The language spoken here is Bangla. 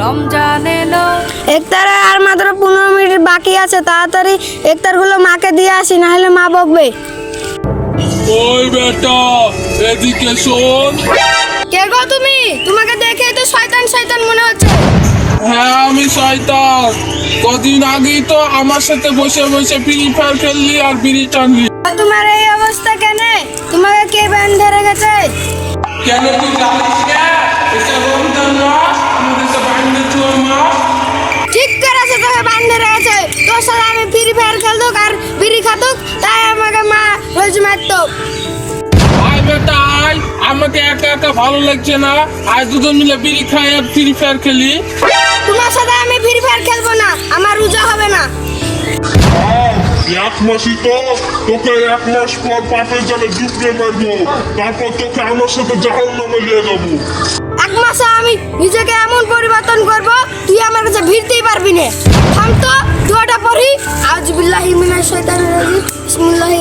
রমজান এলো। একতারে আর মাত্র পনেরো মিনিট বাকি আছে তাড়াতাড়ি একতারগুলো মাকে দিয়ে আসি নাহলে মা বকবে। ওই বেটা এদিকে শোন। কে গো তুমি? তোমাকে দেখেই তো শয়তান শয়তান মনে হচ্ছে। হ্যাঁ আমি শয়তান। কদিন আগেই তো আমার সাথে বসে বসে ফ্রি ফায়ার খেললি আর বিড়ি টানলি। তোমার এই অবস্থা কেন? সাথে আমি ফ্রি ফায়ার খেলতুক আর বিড়ি খাতুক তাই আমাকে মা রোজ মারতো। বেটা আমাকে একা একা ভালো লাগছে না। আয় দুজন মিলে বিড়ি খাই আর ফ্রি ফায়ার খেলি। তোমার সাথে আমি ফ্রি ফায়ার খেলব না আমার রোজা হবে না। এক মাসই তো তোকে এক মাস পর পাপের জালে ডুবতে মারবো। তারপর তোকে আমার সাথে জাহান নামে নিয়ে যাব। এক মাসে আমি নিজেকে এমন পরিবর্তন করব তুই আমার কাছে ভিড়তেই পারবি না। থাম তো। আজ বিল্লাহি